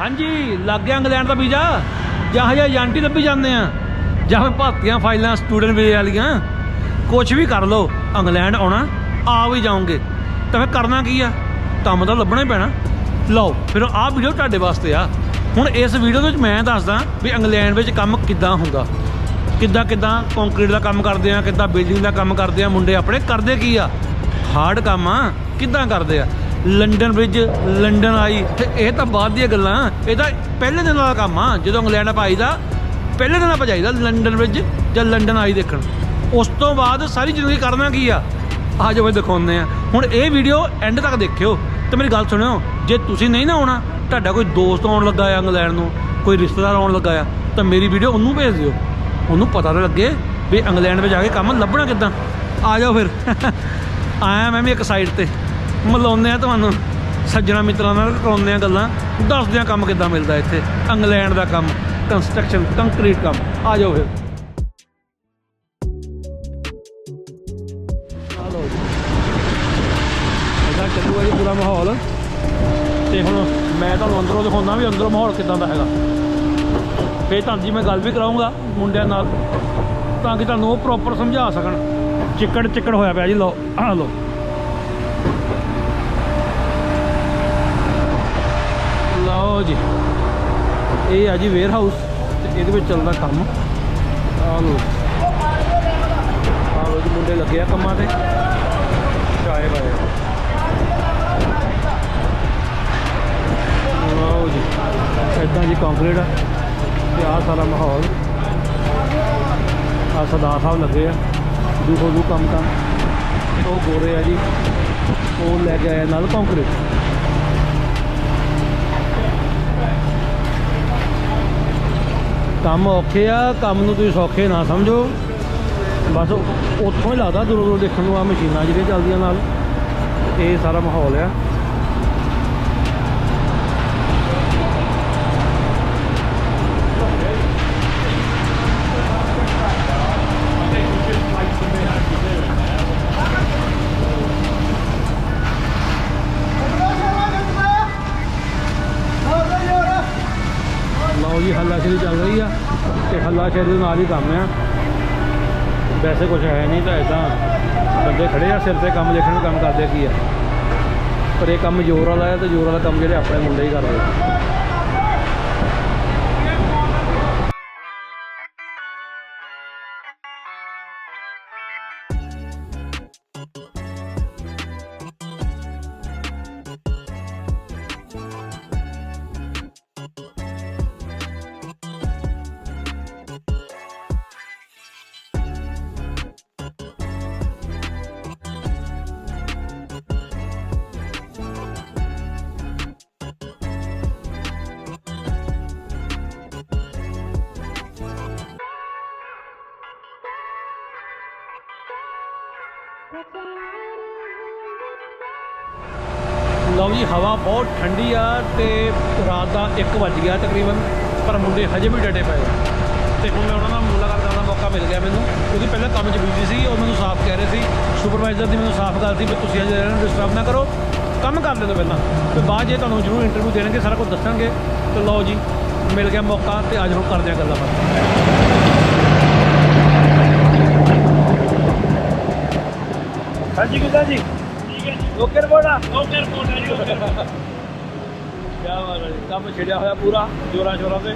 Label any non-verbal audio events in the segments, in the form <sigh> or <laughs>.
ਹਾਂਜੀ, ਲੱਗ ਗਿਆ ਇੰਗਲੈਂਡ ਦਾ ਵੀਜ਼ਾ। ਜਾਂ ਹਜੇ ਏਜੰਟੀ ਲੱਭੀ ਜਾਂਦੇ ਆ। ਜਾਂ ਫਿਰ ਭਰਤੀਆਂ ਫਾਈਲਾਂ ਸਟੂਡੈਂਟ ਵੀਜ਼ੇ ਵਾਲੀਆਂ। ਕੁਝ ਵੀ ਕਰ ਲਓ, ਇੰਗਲੈਂਡ ਆਉਣਾ ਆ ਵੀ ਜਾਓਗੇ। ਤਾਂ ਫਿਰ ਕਰਨਾ ਕੀ ਆ? ਕੰਮ ਤਾਂ ਲੱਭਣਾ ਹੀ ਪੈਣਾ। ਲਓ, ਫਿਰ ਆਹ ਵੀਡੀਓ ਤੁਹਾਡੇ ਵਾਸਤੇ ਆ। ਹੁਣ ਇਸ ਵੀਡੀਓ ਦੇ ਵਿੱਚ ਮੈਂ ਦੱਸਦਾ ਵੀ ਇੰਗਲੈਂਡ ਵਿੱਚ ਕੰਮ ਕਿੱਦਾਂ ਹੁੰਦਾ। ਕਿੱਦਾਂ ਕਿੱਦਾਂ ਕੰਕਰੀਟ ਦਾ ਕੰਮ ਕਰਦੇ ਆ, ਕਿੱਦਾਂ ਬਿਲਡਿੰਗ ਦਾ ਕੰਮ ਕਰਦੇ ਆ। ਮੁੰਡੇ ਆਪਣੇ ਕਰਦੇ ਕੀ ਆ? ਹਾਰਡ ਕੰਮ ਆ। ਕਿੱਦਾਂ ਕਰਦੇ ਆ? London Bridge London Eye. ਤੇ ਇਹ ਤਾਂ ਬਾਅਦ ਦੀਆਂ ਗੱਲਾਂ। ਇਹ ਤਾਂ ਪਹਿਲੇ ਦਿਨ ਦਾ ਕੰਮ ਆ, ਜਦੋਂ ਇੰਗਲੈਂਡ ਆਪਾਂ ਆਈਦਾ, ਪਹਿਲੇ ਦਿਨ ਆਪਾਂ ਜਾਈਦਾ ਲੰਡਨ ਬ੍ਰਿਜ ਜਾਂ ਲੰਡਨ ਆਈ ਦੇਖਣ। ਉਸ ਤੋਂ ਬਾਅਦ ਸਾਰੀ ਜ਼ਿੰਦਗੀ ਕਰਨਾ ਕੀ ਆ? ਆ ਜਾਓ ਇਹ ਦਿਖਾਉਂਦੇ ਆ। ਹੁਣ ਇਹ ਵੀਡੀਓ ਐਂਡ ਤੱਕ ਦੇਖਿਓ। ਤੇ ਮੇਰੀ ਗੱਲ ਸੁਣਿਓ, ਜੇ ਤੁਸੀਂ ਨਹੀਂ ਨਾ ਆਉਣਾ, ਤੁਹਾਡਾ ਕੋਈ ਦੋਸਤ ਆਉਣ ਲੱਗਾ ਆ ਇੰਗਲੈਂਡ ਨੂੰ, ਕੋਈ ਰਿਸ਼ਤੇਦਾਰ ਆਉਣ ਲੱਗਾ ਆ, ਤਾਂ ਮੇਰੀ ਵੀਡੀਓ ਉਹਨੂੰ ਭੇਜ ਦਿਓ। ਉਹਨੂੰ ਪਤਾ ਤਾਂ ਲੱਗੇ ਵੀ ਇੰਗਲੈਂਡ ਵਿੱਚ ਜਾ ਕੇ ਕੰਮ ਲੱਭਣਾ ਕਿੱਦਾਂ। ਆ ਜਾਓ ਫਿਰ। <laughs> ਆਇਆ ਮੈਂ ਵੀ ਇੱਕ ਸਾਈਡ ਤੇ। ਮਿਲਾਉਂਦੇ ਆ ਤੁਹਾਨੂੰ। ਸੱਜਣਾ ਮਿੱਤਰਾਂ ਨਾਲ ਕਰਾਉਂਦੇ ਆ ਗੱਲਾਂ। ਦੱਸਦੇ ਆ ਕੰਮ ਕਿੱਦਾਂ ਮਿਲਦਾ ਇੱਥੇ? ਇੰਗਲੈਂਡ ਦਾ ਕੰਮ ਕੰਸਟਰਕਸ਼ਨ ਕੰਕਰੀਟ ਕੰਮ। ਆ ਜਾਓ ਫਿਰ। ਹਲੋ ਇਹਦਾ ਚੱਲੂਗਾ ਜੀ ਪੂਰਾ ਮਾਹੌਲ। ਤੇ ਹੁਣ ਮੈਂ ਤੁਹਾਨੂੰ ਅੰਦਰੋਂ ਦਿਖਾਉਂਦਾ ਵੀ ਅੰਦਰੋਂ ਮਾਹੌਲ ਕਿੱਦਾਂ ਦਾ ਹੈਗਾ। ਫੇਰ ਤੁਹਾਨੂੰ ਜੀ ਮੈਂ ਗੱਲ ਵੀ ਕਰਾਉਂਗਾ ਮੁੰਡਿਆਂ ਨਾਲ, ਤਾਂ ਕਿ ਤੁਹਾਨੂੰ ਉਹ ਪ੍ਰੋਪਰ ਸਮਝਾ ਸਕਣ। ਚਿੱਕੜ ਚਿੱਕੜ ਹੋਇਆ ਪਿਆ ਜੀ, ਲਓ। ਆ ਲਓ। ਲਓ ਜੀ। ਇਹ ਆ ਜੀ ਵੇਅਰ ਹਾਊਸ ਤੇ ਇਹਦੇ ਵਿੱਚ ਚੱਲਦਾ ਕੰਮ। ਆ ਲਓ। ਆਹ ਲਓ ਜੀ, ਮੁੰਡੇ ਲੱਗੇ ਆ ਕੰਮਾਂ ਤੇ। ਚਾਏ ਬਾਏ ਲਓ ਜੀ ਇਦਾਂ ਜੀ ਕੰਕਰੀਟ ਆ। ਤੇ ਆਹ ਸਾਰਾ ਮਾਹੌਲ। ਆ ਸਰਦਾਰ ਸਾਹਿਬ ਲੱਗੇ ਆ ਦੂਖੋ ਦੂ ਕੰਮ ਕੰਮ ਉਹ ਗੋਰੇ ਆ ਜੀ। ਉਹ ਲੈ ਕੇ ਆਇਆ ਨਾਲ ਕੰਕਰੀਟ ਕੰਮ ਔਖੇ ਆ, ਕੰਮ ਨੂੰ ਤੁਸੀਂ ਸੌਖੇ ਨਾ ਸਮਝੋ। ਬਸ ਉੱਥੋਂ ਹੀ ਲੱਗਦਾ ਦੂਰੋਂ ਦੂਰੋਂ ਦੇਖਣ ਨੂੰ ਆ ਮਸ਼ੀਨਾਂ ਜਿਹੜੀਆਂ ਚੱਲਦੀਆਂ ਨਾਲ। ਇਹ ਸਾਰਾ ਮਾਹੌਲ ਆ। ਚੱਲ ਰਹੀ ਆ ਤੇ ਹੱਲਾਸ਼ੇਰੀ ਦੇ ਨਾਲ ਹੀ ਕੰਮ ਆ। ਵੈਸੇ ਕੁਝ ਹੈ ਨਹੀਂ ਤਾਂ ਇਦਾਂ ਬੰਦੇ ਖੜੇ ਆ, ਸਿਰ ਤੇ ਕੰਮ ਲਿਖਣ ਨੂੰ ਕੰਮ ਕਰਦੇ ਕੀ ਆ। ਪਰ ਇਹ ਕੰਮ ਜ਼ੋਰ ਵਾਲਾ ਆ ਤੇ ਜ਼ੋਰ ਵਾਲਾ ਕੰਮ ਜਿਹੜੇ ਆਪਣੇ ਮੁੰਡੇ ਹੀ ਕਰਦੇ ਆ। ਲਓ ਜੀ ਹਵਾ ਬਹੁਤ ਠੰਡੀ ਆ ਤੇ ਰਾਤ ਦਾ 1 ਵੱਜ ਗਿਆ ਤਕਰੀਬਨ ਪਰ ਮੁੰਡੇ ਹਜੇ ਵੀ ਡਟੇ ਪਏ ਤੇ ਹੁਣ ਮੈਂ ਉਹਨਾਂ ਨਾਲ ਮੁਲਾਕਾਤ ਕਰਨ ਦਾ ਮੌਕਾ ਮਿਲ ਗਿਆ ਮੈਨੂੰ। ਕਿਉਂਕਿ ਪਹਿਲਾਂ ਕੰਮ 'ਚ ਬਿਜ਼ੀ ਸੀ ਉਹ ਮੈਨੂੰ ਸਾਫ਼ ਕਹਿ ਰਹੇ ਸੀ ਸੁਪਰਵਾਈਜ਼ਰ ਦੀ ਮੈਨੂੰ ਸਾਫ਼ ਗੱਲ ਸੀ ਵੀ ਤੁਸੀਂ ਹਜੇ ਇਹਨਾਂ ਨੂੰ ਡਿਸਟਰਬ ਨਾ ਕਰੋ ਕੰਮ ਕਰ ਲੈਂਦੇ ਪਹਿਲਾਂ। ਤੇ ਬਾਅਦ ਜੇ ਤੁਹਾਨੂੰ ਜ਼ਰੂਰ ਇੰਟਰਵਿਊ ਦੇਣਗੇ ਸਾਰਾ ਕੁਝ ਦੱਸਣਗੇ ਤੇ ਲਓ ਜੀ ਮਿਲ ਗਿਆ ਮੌਕਾ ਤੇ ਅੱਜ ਹੁਣ ਕਰਦੇ ਆ ਗੱਲਾਂ ਬਾਤਾਂ ਹਾਂਜੀ ਕਿਦਾਂ ਜੀ। ਠੀਕ ਹੈ ਜੀ। ਓਕੇ ਰਿਪੋਰਟ ਆ। ਓਕੇ ਰਿਪੋਰਟ ਹੈ ਜੀ ਓਕੇ ਕੀ ਬਾਤ ਹੈ ਜੀ ਕੰਮ ਛਿੜਿਆ ਹੋਇਆ ਪੂਰਾ ਜੋਰਾਂ ਸ਼ੋਰਾਂ ਤੇ।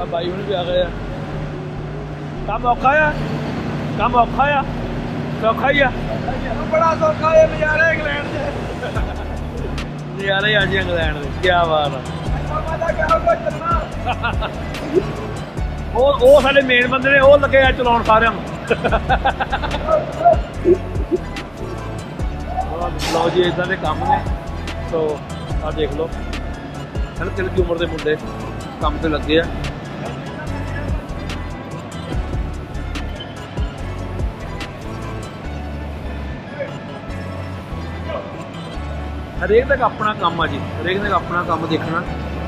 ਆ ਬਾਈ ਹੁਣ ਵੀ ਆ ਗਏ ਆ। ਕੰਮ ਔਖਾ ਆ? ਕੰਮ ਔਖਾ ਆ? ਸੌਖਾ ਹੀ ਆ? ਬੜਾ ਸੌਖਾ ਇਹ ਨਜ਼ਾਰੇ ਇੰਗਲੈਂਡ ਦੇ ਨਜ਼ਾਰੇ ਆ ਇੰਗਲੈਂਡ ਦੇ ਬਾਤ ਉਹ ਉਹ ਸਾਡੇ ਮੇਨ ਬੰਦੇ ਨੇ ਉਹ ਲੱਗੇ ਆ ਚਲਾਉਣ ਸਾਰਿਆਂ ਨੂੰ। ਲਓ ਜੀ ਇਦਾਂ ਦੇ ਕੰਮ ਨੇ। ਸੋ ਆ ਦੇਖ ਲਓ। ਹਲਕੀ ਹਲਕੀ ਉਮਰ ਦੇ ਮੁੰਡੇ ਕੰਮ ਤੇ ਲੱਗੇ ਆ। ਹਰੇਕ ਦਾ ਆਪਣਾ ਕੰਮ ਆ ਜੀ। ਹਰੇਕ ਦਾ ਆਪਣਾ ਕੰਮ ਦੇਖਣਾ।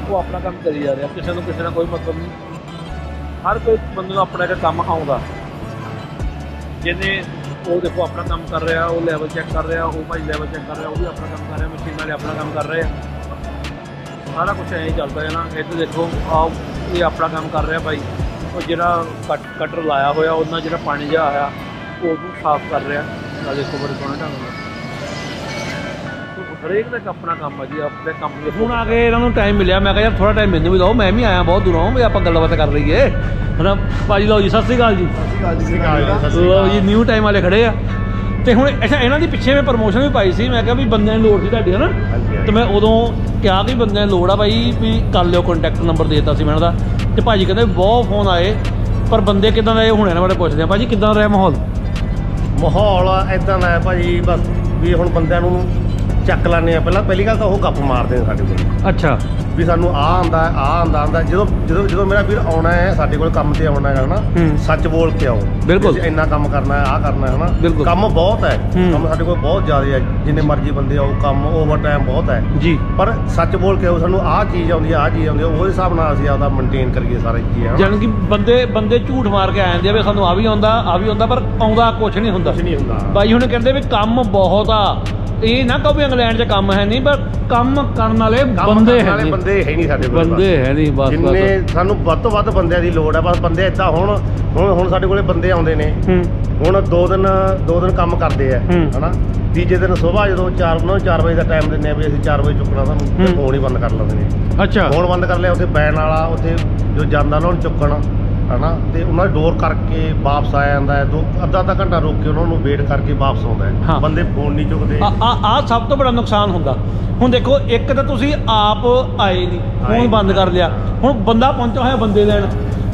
ਉਹ ਆਪਣਾ ਕੰਮ ਕਰੀ ਜਾ ਰਿਹਾ। ਕਿਸੇ ਨੂੰ ਕਿਸੇ ਨਾਲ ਕੋਈ ਮਤਲਬ ਨਹੀਂ। ਹਰ ਕੋਈ ਬੰਦੇ ਨੂੰ ਆਪਣਾ ਇੱਕ ਕੰਮ ਆਉਂਦਾ। ਜਿਹਨੇ ਉਹ ਦੇਖੋ ਆਪਣਾ ਕੰਮ ਕਰ ਰਿਹਾ, ਉਹ ਲੈਵਲ ਚੈੱਕ ਕਰ ਰਿਹਾ, ਉਹ ਭਾਈ ਲੈਵਲ ਚੈੱਕ ਕਰ ਰਿਹਾ, ਉਹ ਵੀ ਆਪਣਾ ਕੰਮ ਕਰ ਰਿਹਾ ਮਸ਼ੀਨ ਵਾਲੇ ਆਪਣਾ ਕੰਮ ਕਰ ਰਹੇ ਆ। ਸਾਰਾ ਕੁਝ ਐਂ ਹੀ ਚੱਲਦਾ ਹੈ ਨਾ ਇੱਥੇ ਦੇਖੋ ਆ ਇਹ ਆਪਣਾ ਕੰਮ ਕਰ ਰਿਹਾ ਭਾਈ। ਉਹ ਜਿਹੜਾ ਕੱਟ ਕਟਰ ਲਾਇਆ ਹੋਇਆ ਉਹਨਾਂ ਜਿਹੜਾ ਪਾਣੀ ਜਿਹਾ ਆਇਆ, ਉਹ ਨੂੰ ਸਾਫ਼ ਕਰ ਰਿਹਾ। ਆ ਦੇਖੋ ਬੜੇ ਸੋਹਣੇ ਢੰਗ ਨਾਲ। ਹਰੇਕ ਦਾ ਆਪਣਾ ਕੰਮ ਆ ਜੀ, ਆਪਣੇ ਕੰਮ ਹੁਣ ਆ ਕੇ ਇਹਨਾਂ ਨੂੰ ਟਾਈਮ ਮਿਲਿਆ, ਮੈਂ ਕਿਹਾ ਯਾਰ ਥੋੜਾ ਟਾਈਮ ਮੈਨੂੰ ਵੀ ਦਿਓ, ਮੈਂ ਵੀ ਆਇਆ, ਬਹੁਤ ਦੂਰੋਂ, ਵੀ ਆਪਾਂ ਗੱਲਬਾਤ ਕਰ ਲਈਏ। ਹਨਾ ਭਾਜੀ ਲਓ ਜੀ ਸਤਿ ਸ੍ਰੀ ਅਕਾਲ ਜੀ। ਲਓ ਜੀ ਨਿਊ ਟਾਈਮ ਵਾਲੇ ਖੜੇ ਆ। ਤੇ ਹੁਣ ਅੱਛਾ ਇਹਨਾਂ ਦੀ ਪਿੱਛੇ ਮੈਂ ਪ੍ਰਮੋਸ਼ਨ ਵੀ ਪਾਈ ਸੀ ਮੈਂ ਕਿਹਾ ਵੀ ਬੰਦਿਆਂ ਦੀ ਲੋੜ ਸੀ ਤੁਹਾਡੀ ਹਨਾ? ਤੇ ਮੈਂ ਉਦੋਂ ਕਿਹਾ ਕਿ ਬੰਦਿਆਂ ਦੀ ਲੋੜ ਆ ਭਾਈ ਵੀ ਕਰ ਲਿਓ ਕੰਟੈਕਟ ਨੰਬਰ ਦੇ ਦਿੱਤਾ ਸੀ ਮੈਂ ਇਹਨਾਂ ਦਾ ਤੇ ਭਾਜੀ ਕਹਿੰਦੇ ਬਹੁਤ ਫੋਨ ਆਏ ਪਰ ਬੰਦੇ ਕਿਦਾਂ ਦੇ ਹੁਣ ਇਹਨਾਂ ਬਾਰੇ ਪੁੱਛਦੇ ਆ। ਭਾਜੀ ਕਿਦਾਂ ਦਾ ਰਿਹਾ ਮਾਹੌਲ? ਮਾਹੌਲ ਇਦਾਂ ਦਾ ਹੈ ਭਾਜੀ ਬਸ ਵੀ ਹੁਣ ਬੰਦਿਆਂ ਨੂੰ ਚੱਕ ਲਾਣੇ ਆ। ਪਹਿਲਾਂ ਪਹਿਲੀ ਗੱਲ ਤਾਂ ਉਹ ਗੱਪ ਮਾਰਦੇ ਨੇ ਸਾਡੇ ਕੋਲ। ਅੱਛਾ। ਵੀ ਸਾਨੂੰ ਆ ਆਂਦਾ ਆ ਆਂਦਾ ਆਂਦਾ ਜਦੋਂ ਜਦੋਂ ਜਦੋਂ ਮੇਰਾ ਵੀਰ ਆਉਣਾ ਹੈ ਸਾਡੇ ਕੋਲ ਕੰਮ ਤੇ ਆਉਣਾ ਹੈ ਨਾ ਹੂੰ। ਸੱਚ ਬੋਲ ਕੇ ਆਓ। ਬਿਲਕੁਲ। ਇੰਨਾ ਕੰਮ ਕਰਨਾ ਹੈ ਆ ਕਰਨਾ ਹੈ ਬਿਲਕੁਲ। ਹਨਾ ਕੰਮ ਬਹੁਤ ਹੈ। ਹੂੰ। ਕੰਮ ਸਾਡੇ ਕੋਲ ਬਹੁਤ ਜ਼ਿਆਦਾ ਹੈ। ਜਿੰਨੇ ਮਰਜ਼ੀ ਬੰਦੇ ਆਓ ਕੰਮ ਓਵਰ ਟਾਈਮ ਬਹੁਤ ਹੈ। ਜੀ। ਪਰ ਸੱਚ ਬੋਲ ਕੇ ਆਓ ਸਾਨੂੰ ਆਹ ਚੀਜ਼ ਆਉਂਦੀ ਆ ਆਹ ਚੀਜ਼ ਆਉਂਦੀ ਆ ਉਹਦੇ ਹਿਸਾਬ ਨਾਲ ਅਸੀਂ ਆਪਦਾ ਮੇਨਟੇਨ ਕਰੀਏ ਸਾਰੀ ਚੀਜ਼ ਹੈ ਜਾਨ ਕਿ ਬੰਦੇ ਬੰਦੇ ਝੂਠ ਮਾਰ ਕੇ ਆ ਜਾਂਦੇ ਆ ਵੀ ਸਾਨੂੰ ਆ ਵੀ ਆਉਂਦਾ ਆ ਵੀ ਆਉਂਦਾ ਪਰ ਆਉਂਦਾ ਕੁਝ ਨਹੀਂ ਹੁੰਦਾ। ਕੁਝ ਨਹੀਂ ਹੁੰਦਾ। ਬਾਈ ਹੁਣ ਕਹਿੰਦੇ ਵੀ ਕੰਮ ਬਹੁਤ ਆ। ਇਹ ਨਾ ਕਹੋ ਵੀ ਇੰਗਲੈਂਡ 'ਚ ਕੰਮ ਹੈ ਨਹੀਂ ਪਰ ਕੰਮ ਕਰਨ ਵਾਲੇ ਬੰਦੇ ਹੈ ਨਹੀਂ। ਬੰਦੇ ਹੈ ਨਹੀਂ ਸਾਡੇ ਕੋਲ ਬੰਦੇ ਹੈ ਨਹੀਂ ਬਸ ਜਿੰਨੇ ਬਸ। ਸਾਨੂੰ ਵੱਧ ਤੋਂ ਵੱਧ ਬੰਦਿਆਂ ਦੀ ਲੋੜ ਹੈ ਬਸ ਬੰਦੇ ਇਦਾਂ ਹੁਣ ਹੁਣ ਹੁਣ ਸਾਡੇ ਕੋਲੇ ਬੰਦੇ ਆਉਂਦੇ ਨੇ। ਹੂੰ। ਹੁਣ ਦੋ ਦਿਨ ਦੋ ਦਿਨ ਕੰਮ ਕਰਦੇ ਆ ਹੂੰ। ਹਨਾ? ਤੀਜੇ ਦਿਨ ਸਵੇਰ ਜਦੋਂ 4 ਉਹਨਾਂ ਨੂੰ 4 ਵਜੇ ਦਾ ਟਾਈਮ ਦਿੰਦੇ ਆ ਵੀ ਅਸੀਂ 4 ਵਜੇ ਚੁੱਕਣਾ ਹੂੰ। ਤੁਹਾਨੂੰ ਫੋਨ ਹੀ ਬੰਦ ਕਰ ਲੈਂਦੇ ਨੇ। ਅੱਛਾ। ਫੋਨ ਬੰਦ ਕਰ ਲਿਆ ਉੱਥੇ ਬੈਨ ਵਾਲਾ ਉੱਥੇ ਜੋ ਜਾਂਦਾ ਉਹਨਾਂ ਨੂੰ ਚੁੱਕਣ। ਹਨਾ ਤੇ ਉਹਨਾਂ ਦੀ ਡੋਰ ਕਰਕੇ ਵਾਪਸ ਆ ਜਾਂਦਾ ਹੈ ਦੋ ਅੱਧਾ ਅੱਧਾ ਘੰਟਾ ਰੋਕ ਕੇ ਉਹਨਾਂ ਨੂੰ ਵੇਟ ਕਰਕੇ ਵਾਪਸ ਆਉਂਦਾ ਹਾਂ। ਹੈ। ਬੰਦੇ ਫੋਨ ਨਹੀਂ ਚੁੱਕਦੇ। ਆ ਆ ਆ ਸਭ ਤੋਂ ਬੜਾ ਨੁਕਸਾਨ ਹੁੰਦਾ। ਹੁਣ ਦੇਖੋ ਇੱਕ ਤਾਂ ਤੁਸੀਂ ਆਪ ਆਏ ਨਹੀਂ ਆਏ ਫੋਨ। ਬੰਦ ਕਰ ਲਿਆ। ਹੁਣ ਬੰਦਾ ਪਹੁੰਚਾ ਹੋਇਆ ਬੰਦੇ ਲੈਣ।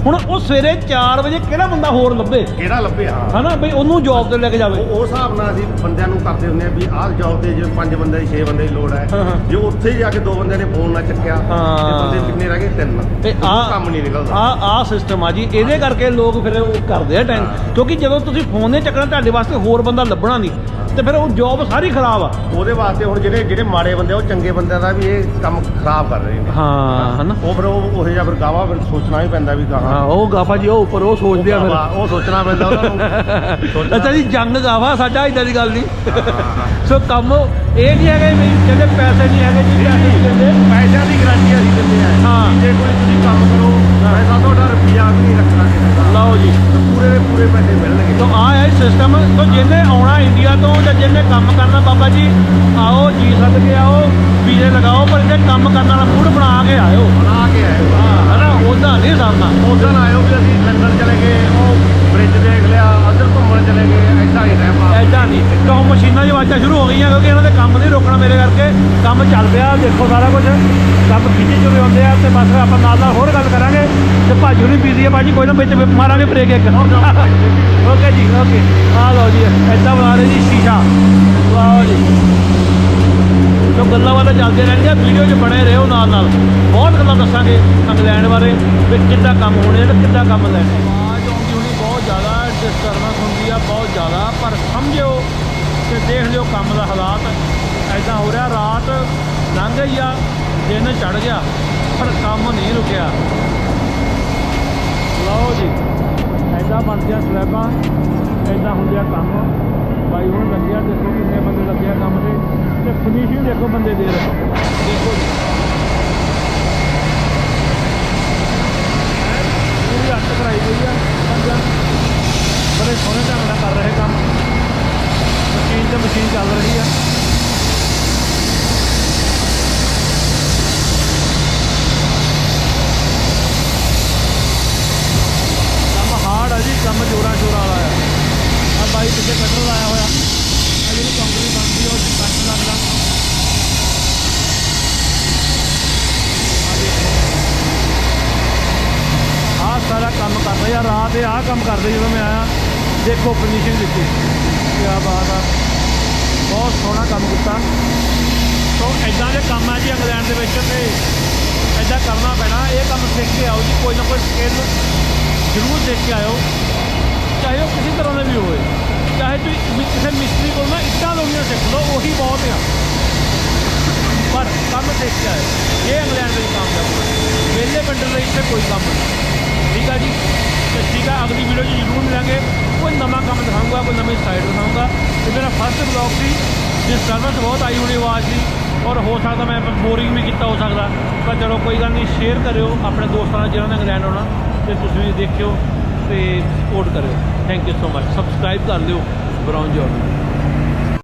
ਹੁਣ ਉਹ ਸਵੇਰੇ 4 ਵਜੇ ਕਿਹੜਾ ਬੰਦਾ ਹੋਰ ਲੱਭੇ? ਕਿਹੜਾ ਲੱਭੇ ਹਾਂ। ਹਨਾ ਬਈ ਉਹਨੂੰ ਜੌਬ ਤੇ ਲੈ ਕੇ ਜਾਵੇ। ਉਹ ਹਿਸਾਬ ਨਾਲ ਅਸੀਂ ਬੰਦਿਆਂ ਨੂੰ ਕਰਦੇ ਹੁੰਦੇ ਆ ਵੀ ਆਹ ਜੌਬ ਤੇ ਜੇ ਪੰਜ ਬੰਦੇ ਦੀ ਛੇ ਬੰਦੇ ਦੀ ਲੋੜ ਹੈ। ਹਾਂ, ਹਾਂ। ਜੇ ਉੱਥੇ ਜਾ ਕੇ ਦੋ ਬੰਦਿਆਂ ਨੇ ਫੋਨ ਨਾ ਚੱਕਿਆ ਹਾਂ। ਤੇ ਬੰਦੇ ਕਿੰਨੇ ਰਹਿ ਗਏ? ਤਿੰਨ। ਤੇ ਆ ਕੰਮ ਨਹੀਂ ਨਿਕਲਦਾ। ਆ ਆ ਸਿਸਟਮ ਆ ਜੀ। ਇਹਦੇ ਕਰਕੇ ਲੋਕ ਫਿਰ ਉਹ ਕਰਦੇ ਆ ਟਾਈਮ ਹਾਂ। ਕਿਉਂਕਿ ਜਦੋਂ ਤੁਸੀਂ ਫੋਨ ਨਹੀਂ ਚੱਕਣਾ ਤੁਹਾਡੇ ਵਾਸਤੇ ਹੋਰ ਬੰਦਾ ਲੱਭਣਾ ਨਹੀਂ। ਤੇ ਫਿਰ ਉਹ ਜੌਬ ਸਾਰੀ ਖਰਾਬ ਆ। ਉਹਦੇ ਵਾਸਤੇ ਹੁਣ ਜਿਹੜੇ ਜਿਹੜੇ ਮਾੜੇ ਬੰਦੇ ਆ, ਉਹ ਚੰਗੇ ਬੰਦਿਆਂ ਦਾ ਵੀ ਇਹ ਕੰਮ ਖਰਾਬ ਕਰ ਰਹੇ ਨੇ। ਹਾਂ ਹਨਾ। ਉਹ ਫਿਰ ਉਹ ਉਹੇ ਜਿਹਾ ਫਿਰ ਗਾਵਾ ਫਿਰ ਸੋਚਣਾ ਵੀ ਪੈਂਦਾ ਵੀ ਹਾਂ ਉਹ ਗਾਫਾ ਜੀ ਉਹ ਉੱਪਰ ਉਹ ਸੋਚਦੇ ਆ ਫਿਰ। ਉਹ ਸੋਚਣਾ ਪੈਂਦਾ ਉਹਨਾਂ ਨੂੰ। ਅੱਛਾ ਜੀ ਜੰਗ ਗਾਵਾ ਸਾਡਾ ਇਦਾਂ ਦੀ ਗੱਲ ਨਹੀਂ। ਸੋ ਕੰਮ ਇਹ ਨਹੀਂ ਹੈਗਾ ਵੀ ਕਹਿੰਦੇ ਪੈਸੇ ਨਹੀਂ ਹੈਗੇ ਜੀ ਪੈਸੇ ਨਹੀਂ। ਦਿੰਦੇ। ਪੈਸਿਆਂ ਦੀ ਗਾਰੰਟੀ ਅਸੀਂ ਦਿੰਦੇ ਆ। ਹਾਂ। ਜੇ ਕੋਈ ਤੁਸੀਂ ਕੰਮ ਕਰੋ ਪੈਸਾ ਤੁਹਾਡਾ ਰੁਪਿਆ ਵੀ ਨਹੀਂ ਰੱਖਣਾ ਲਓ ਜੀ। ਤੇ ਪੂਰੇ ਦੇ ਪੂਰੇ ਪੈਸੇ ਮਿਲਣਗੇ। ਸੋ ਆ ਹੈ ਸਿਸਟਮ ਸੋ ਜਿਹਨੇ ਆਉਣਾ ਇੰਡੀਆ ਤੋਂ ਜਾਂ ਜਿਹਨੇ ਕੰਮ ਕਰਨਾ ਬਾਬਾ ਜੀ ਆਓ ਜੀ ਸੱਦ ਕੇ ਆਓ ਵੀਜ਼ੇ ਲਗਾਓ ਪਰ ਇਹਦੇ ਕੰਮ ਕਰਨ ਵਾਲਾ ਮੂਡ ਬਣਾ ਕੇ ਆਇਓ। ਬਣਾ ਕੇ ਆਏ ਹਾਂ। ਉਹਦਾ ਨਹੀਂ ਸਰਨਾ। ਉਦੋਂ ਆਇਓ ਵੀ ਅਸੀਂ ਲੰਡਨ ਚਲੇ ਗਏ ਉਹ ਬ੍ਰਿਜ ਦੇਖ ਲਿਆ ਉੱਧਰ ਘੁੰਮਣ ਚਲੇ ਗਏ ਐਦਾਂ ਹੀ ਰਹਿ ਪਾ। ਐਦਾਂ ਨਹੀਂ। ਕਿਉਂ ਮਸ਼ੀਨਾਂ ਦੀ ਆਵਾਜ਼ਾਂ ਸ਼ੁਰੂ ਹੋ ਗਈਆਂ ਕਿਉਂਕਿ ਇਹਨਾਂ ਦੇ ਕੰਮ ਨਹੀਂ ਰੋਕਣਾ ਮੇਰੇ ਕਰਕੇ। ਕੰਮ ਚੱਲ ਪਿਆ ਦੇਖੋ ਸਾਰਾ ਕੁਝ ਕੰਮ ਖਿੱਚੀ ਚੁਰੇ ਹੁੰਦੇ ਆ ਤੇ ਬਸ ਆਪਾਂ ਨਾਲ ਨਾਲ ਹੋਰ ਗੱਲ ਕਰਾਂਗੇ। ਤੇ ਭਾਜੀ ਹੁਣੀ ਬੀਜ਼ੀ ਆ ਭਾਜੀ ਕੋਈ ਨਾ ਵਿੱਚ ਮਾਰਾਂਗੇ ਬ੍ਰੇਕ ਇੱਕ। ਓਕੇ <laughs> ਜੀ ਓਕੇ ਆ ਲਓ ਜੀ ਐਦਾਂ ਬਣਾ ਰਹੇ ਜੀ ਸ਼ੀਸ਼ਾ। ਵਾਓ ਜੀ। ਸੋ ਗੱਲਾਂ ਬਾਤਾਂ ਚੱਲਦੀਆਂ ਰਹਿਣਗੀਆਂ, ਵੀਡੀਓ 'ਚ ਬਣੇ ਰਹੋ ਨਾਲ ਨਾਲ। ਬਹੁਤ ਗੱਲਾਂ ਦੱਸਾਂਗੇ ਇੰਗਲੈਂਡ ਬਾਰੇ, ਵੀ ਕਿੱਦਾਂ ਕੰਮ ਹੋਣੇ ਤੇ ਕਿੱਦਾਂ ਕੰਮ ਲੈਣੇ ਆਵਾਜ਼ ਆਉਂਦੀ ਹੋਣੀ ਬਹੁਤ ਜ਼ਿਆਦਾ ਡਿਸਟਰਬੈਂਸ ਹੁੰਦੀ ਆ ਬਹੁਤ ਜ਼ਿਆਦਾ, ਪਰ ਸਮਝਿਓ ਤੇ ਦੇਖ ਲਿਓ ਕੰਮ ਦਾ ਹਾਲਾਤ। ਐਦਾਂ ਹੋ ਰਿਹਾ, ਰਾਤ ਲੰਘ ਗਈ ਆ, ਦਿਨ ਚੜ ਗਿਆ, ਪਰ ਕੰਮ ਨਹੀਂ ਰੁਕਿਆ। ਲਓ ਜੀ ਐਦਾਂ ਬਣਦੀਆਂ ਸਲੈਬਾਂ ਐਦਾਂ ਹੁੰਦਿਆ ਕੰਮ। ਬਾਈ ਹੁਣ ਲੱਗਿਆ ਦੇਖੋ ਕਿੰਨੇ ਬੰਦੇ ਲੱਗੇ ਆ ਕੰਮ ਤੇ। ਤੇ ਫਿਨਿਸ਼ਿੰਗ ਦੇਖੋ ਬੰਦੇ ਦੇ ਰਹੇ। ਦੇਖੋ ਪੂਰੀ ਹੱਥ ਕਰਾਈ ਗਈ ਆ। ਪੰਜਾਂ ਬੜੇ ਸੋਹਣੇ ਢੰਗ ਨਾਲ ਕਰ ਰਹੇ ਕੰਮ ਮਸ਼ੀਨ ਤੇ ਮਸ਼ੀਨ ਚੱਲ ਰਹੀ ਆ ਕੰਮ ਹਾਰਡ ਆ ਜੀ ਕੰਮ ਜੋਰਾਂ ਸ਼ੋਰਾਂ ਵਾਲਾ ਆ ਆ ਬਾਈ ਪਿੱਛੇ ਕਟਰ ਲਾਇਆ ਹੋਇਆ ਆ ਜਿਹੜੀ ਕੰਪਨੀ ਬਣਦੀ ਆ ਉਹ 'ਚ ਕੱਟ ਲੱਗਦਾ ਆ ਦੇਖੋ ਆਹ ਸਾਰਾ ਕੰਮ ਕਰ ਰਹੇ ਆਹ ਕੰਮ ਕਰਦੇ ਜਦੋਂ ਮੈਂ ਆਇਆ, ਦੇਖੋ ਫਿਨਿਸ਼ਿੰਗ ਦਿੱਤੀ। ਕੀ ਬਾਤ ਆ। ਬਹੁਤ ਸੋਹਣਾ ਕੰਮ ਕੀਤਾ। ਸੋ ਐਦਾਂ ਦੇ ਕੰਮ ਆ ਜੀ ਇੰਗਲੈਂਡ ਦੇ ਵਿੱਚ ਤੇ ਐਦਾਂ ਕਰਨਾ ਪੈਣਾ। ਇਹ ਕੰਮ ਸਿੱਖ ਕੇ ਆਓ ਜੀ, ਕੋਈ ਨਾ ਕੋਈ ਸਕਿੱਲ ਜ਼ਰੂਰ ਦੇਖ ਕੇ ਆਇਓ। ਚਾਹੇ ਉਹ ਕਿਸੇ ਤਰ੍ਹਾਂ ਦਾ ਵੀ ਹੋਵੇ। ਚਾਹੇ ਤੁਸੀਂ ਕਿਸੇ ਮਿਸਤਰੀ ਕੋਲ ਨਾ ਇੱਟਾਂ ਲਾਉਣੀਆਂ ਸਿੱਖ ਲਓ, ਉਹੀ ਬਹੁਤ ਆ। ਪਰ ਕੰਮ ਸਿੱਖ ਕੇ ਆਇਓ। ਇਹ ਇੰਗਲੈਂਡ ਵਿੱਚ ਕੰਮ ਕਰਨਾ। ਵਿਹਲੇ ਬੰਦੇ ਲਈ ਇੱਥੇ ਕੋਈ ਕੰਮ ਨਹੀਂ। ਠੀਕ ਆ ਜੀ? ਤੇ ਠੀਕ ਆ ਅਗਲੀ ਵੀਡੀਓ 'ਚ ਜ਼ਰੂਰ ਮਿਲਾਂਗੇ ਕੋਈ ਨਵਾਂ ਕੰਮ ਦਿਖਾਊਂਗਾ ਕੋਈ ਨਵੀਂ ਸਾਈਡ ਦਿਖਾਊਂਗਾ ਇਹ ਮੇਰਾ ਫਸਟ ਬਲੌਗ ਸੀ ਡਿਸਟਰਬੈਂਸ ਬਹੁਤ ਆਈ ਹੋਣੀ ਆਵਾਜ਼ ਦੀ ਔਰ ਹੋ ਸਕਦਾ ਮੈਂ ਬੋਰਿੰਗ ਵੀ ਕੀਤਾ ਹੋ ਸਕਦਾ ਪਰ ਚਲੋ ਕੋਈ ਗੱਲ ਨਹੀਂ ਸ਼ੇਅਰ ਕਰਿਓ ਆਪਣੇ ਦੋਸਤਾਂ ਨਾਲ ਜਿਹਨਾਂ ਨੇ ਇੰਗਲੈਂਡ ਆਉਣਾ ਤੇ ਤੁਸੀਂ ਵੀ ਦੇਖਿਓ ਤੇ ਸਪੋਰਟ ਕਰਿਓ thank you so much subscribe ਕਰ ਲਿਓ ਬਰਾਊਨ ਜੋਰਡ